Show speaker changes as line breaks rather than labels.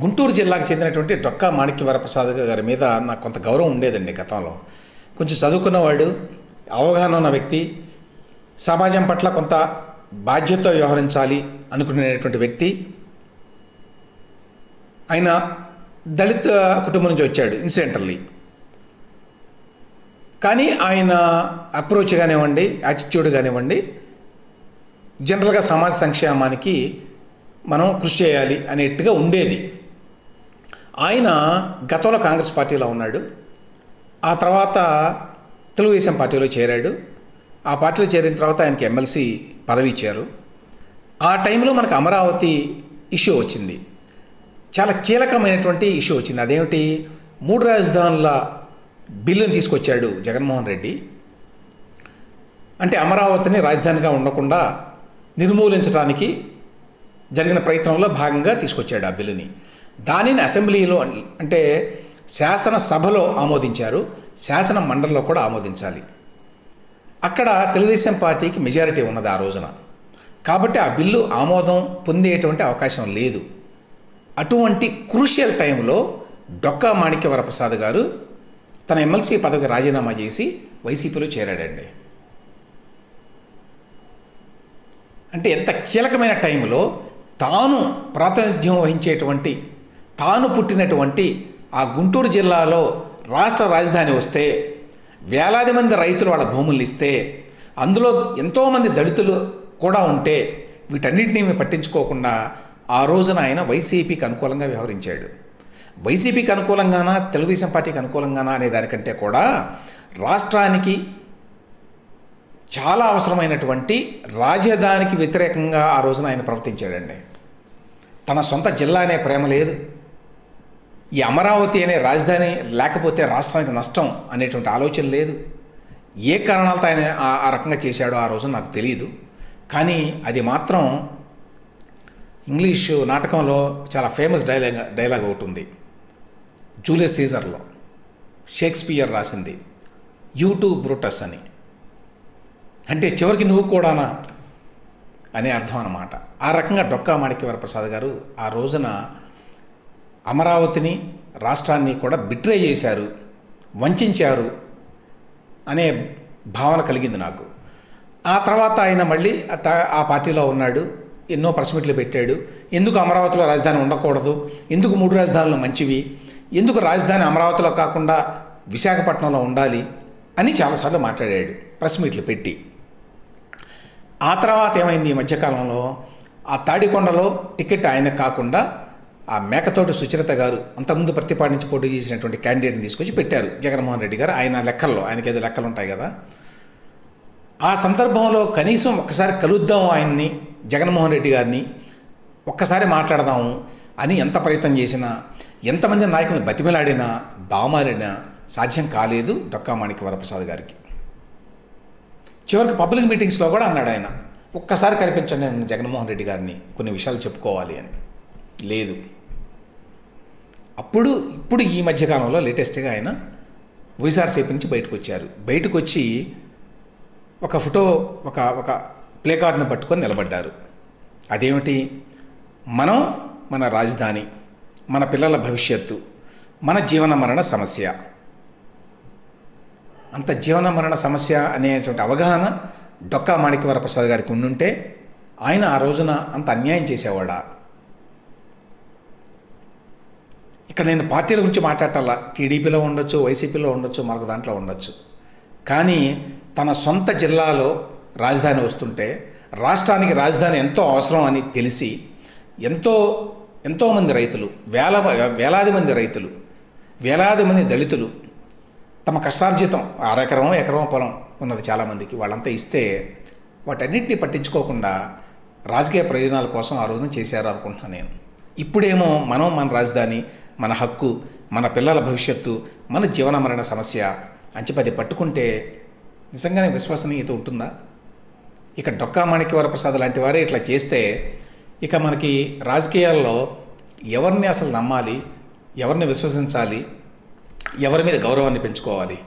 గుంటూరు జిల్లాకు చెందినటువంటి డొక్కా మాణిక్య వరప్రసాద్ గారి మీద నాకు కొంత గౌరవం ఉండేదండి గతంలో. కొంచెం చదువుకున్నవాడు అవగాహన ఉన్న వ్యక్తి సమాజం పట్ల కొంత బాధ్యత వ్యవహరించాలి అనుకునేటువంటి వ్యక్తి. ఆయన దళిత కుటుంబం నుంచి వచ్చాడు ఇన్సిడెంటల్లీ. కానీ ఆయన అప్రోచ్ కానివ్వండి యాటిట్యూడ్ కానివ్వండి జనరల్గా సమాజ సంక్షేమానికి మనం కృషి చేయాలి అనేట్టుగా ఉండేది. ఆయన గతంలో కాంగ్రెస్ పార్టీలో ఉన్నాడు. ఆ తర్వాత తెలుగుదేశం పార్టీలో చేరాడు. ఆ పార్టీలో చేరిన తర్వాత ఆయనకి ఎమ్మెల్సీ పదవి ఇచ్చారు. ఆ టైంలో మనకు అమరావతి ఇష్యూ వచ్చింది. చాలా కీలకమైనటువంటి ఇష్యూ వచ్చింది. అదేమిటి? మూడు రాజధానుల బిల్లుని తీసుకొచ్చాడు జగన్మోహన్ రెడ్డి. అంటే అమరావతిని రాజధానిగా ఉండకుండా నిర్మూలించడానికి జరిగిన ప్రయత్నంలో భాగంగా తీసుకొచ్చాడు ఆ బిల్లుని. దానిని అసెంబ్లీలో అంటే శాసనసభలో ఆమోదించారు శాసన మండలిలో కూడా ఆమోదించాలి. అక్కడ తెలుగుదేశం పార్టీకి మెజారిటీ ఉన్నది ఆ రోజున. కాబట్టి ఆ బిల్లు ఆమోదం పొందేటువంటి అవకాశం లేదు. అటువంటి క్రూషియల్ టైంలో డొక్కా మాణిక్య వరప్రసాద్ గారు తన ఎమ్మెల్సీ పదవికి రాజీనామా చేసి వైసీపీలో చేరాడండి. అంటే ఎంత కీలకమైన టైంలో తాను ప్రాతినిధ్యం వహించేటువంటి తాను పుట్టినటువంటి ఆ గుంటూరు జిల్లాలో రాష్ట్ర రాజధాని వస్తే వేలాది మంది రైతులు వాళ్ళ భూములు ఇస్తే అందులో ఎంతోమంది దళితులు కూడా ఉంటే వీటన్నిటిని పట్టించుకోకుండా ఆ రోజున ఆయన వైసీపీకి అనుకూలంగా వ్యవహరించాడు. వైసీపీకి అనుకూలంగానా తెలుగుదేశం పార్టీకి అనుకూలంగానా అనే దానికంటే కూడా రాష్ట్రానికి చాలా అవసరమైనటువంటి రాజధానికి వ్యతిరేకంగా ఆ రోజున ఆయన ప్రవర్తించాడండి. తన సొంత జిల్లా అనే ప్రేమ లేదు. ఈ అమరావతి అనే రాజధాని లేకపోతే రాష్ట్రానికి నష్టం అనేటువంటి ఆలోచన లేదు. ఏ కారణాలతో ఆయన ఆ- రకంగా చేశాడో ఆ రోజు నాకు తెలియదు కానీ అది మాత్రం ఇంగ్లీషు నాటకంలో చాలా ఫేమస్ డైలాగ్ డైలాగ్ ఒకటి ఉంది. జూలియస్ సీజర్లో షేక్స్పియర్ రాసింది యూ టు బ్రూటస్ అని. అంటే చివరికి నువ్వు కూడానా? అనే అర్థం అన్నమాట. ఆ రకంగా డొక్కా మాణిక్య వరప్రసాద్ గారు ఆ రోజున అమరావతిని రాష్ట్రాన్ని కూడా బిట్రే చేశారు వంచారు అనే భావన కలిగింది నాకు. ఆ తర్వాత ఆయన మళ్ళీ ఆ త- ఆ పార్టీలో ఉన్నాడు ఎన్నో ప్రెస్ మీట్లు పెట్టాడు. ఎందుకు అమరావతిలో రాజధాని ఉండకూడదు? ఎందుకు మూడు రాజధానులు మంచివి? ఎందుకు రాజధాని అమరావతిలో కాకుండా విశాఖపట్నంలో ఉండాలి? అని చాలాసార్లు మాట్లాడాడు ప్రెస్ మీట్లు పెట్టి. ఆ తర్వాత ఏమైంది ఈ మధ్యకాలంలో? ఆ తాడికొండలో టికెట్ ఆయనకు కాకుండా ఆ మేకతోటి సుచరిత గారు అంతకుముందు ప్రతిపాదించి పోటీ చేసినటువంటి క్యాండిడేట్ని తీసుకొచ్చి పెట్టారు. జగన్మోహన్ రెడ్డి గారు. ఆయన లెక్కల్లో ఆయనకి ఏదో లెక్కలు ఉంటాయి కదా. ఆ సందర్భంలో కనీసం ఒక్కసారి కలుద్దాం ఆయన్ని జగన్మోహన్ రెడ్డి గారిని ఒక్కసారి మాట్లాడదాము అని ఎంత ప్రయత్నం చేసినా ఎంతమంది నాయకులను బతిమలాడినా బామారినా సాధ్యం కాలేదు డొక్కా మాణిక్య వరప్రసాద్ గారికి. చివరికి పబ్లిక్ మీటింగ్స్లో కూడా అన్నాడు ఆయన ఒక్కసారి కనిపించండి నేను జగన్మోహన్ రెడ్డి గారిని కొన్ని విషయాలు చెప్పుకోవాలి అని. లేదు. అప్పుడు ఇప్పుడు ఈ మధ్యకాలంలో లేటెస్ట్గా ఆయన వైఎస్ఆర్సీపీ నుంచి బయటకు వచ్చారు బయటకు వచ్చి ఒక ఫోటో ఒక ఒక ప్లే కార్డును పట్టుకొని నిలబడ్డారు. అదేమిటి? మనం మన రాజధాని మన పిల్లల భవిష్యత్తు మన జీవన మరణ సమస్య. అంత జీవన మరణ సమస్య అనేటువంటి అవగాహన డొక్కా మాణిక్య వరప్రసాద్ గారికి ఉండుంటే ఆయన ఆ రోజున అంత అన్యాయం చేసేవాడా? ఇక్కడ నేను పార్టీల గురించి మాట్లాడాలా టీడీపీలో ఉండొచ్చు వైసీపీలో ఉండొచ్చు మరొక దాంట్లో ఉండొచ్చు. కానీ తన సొంత జిల్లాలో రాజధాని వస్తుంటే రాష్ట్రానికి రాజధాని ఎంతో అవసరం అని తెలిసి ఎంతో ఎంతోమంది రైతులు వేల వేలాది మంది రైతులు వేలాది మంది దళితులు తమ కష్టార్జితం అరెకరమో ఎకరమో పొలం ఉన్నది చాలామందికి వాళ్ళంతా ఇస్తే వాటన్నింటినీ పట్టించుకోకుండా రాజకీయ ప్రయోజనాల కోసం ఆ రోజున చేశారు అనుకుంటున్నాను నేను. ఇప్పుడేమో మనం మన రాజధాని మన హక్కు మన పిల్లల భవిష్యత్తు మన జీవన మరణ సమస్య అంచెపది పట్టుకుంటే నిజంగానే విశ్వసనీయత ఉంటుందా? ఇక డొక్కా మాణిక్య వరప్రసాద్ లాంటి వారే ఇట్లా చేస్తే ఇక మనకి రాజకీయాల్లో ఎవరిని అసలు నమ్మాలి? ఎవరిని విశ్వసించాలి? ఎవరి మీద గౌరవాన్ని పెంచుకోవాలి?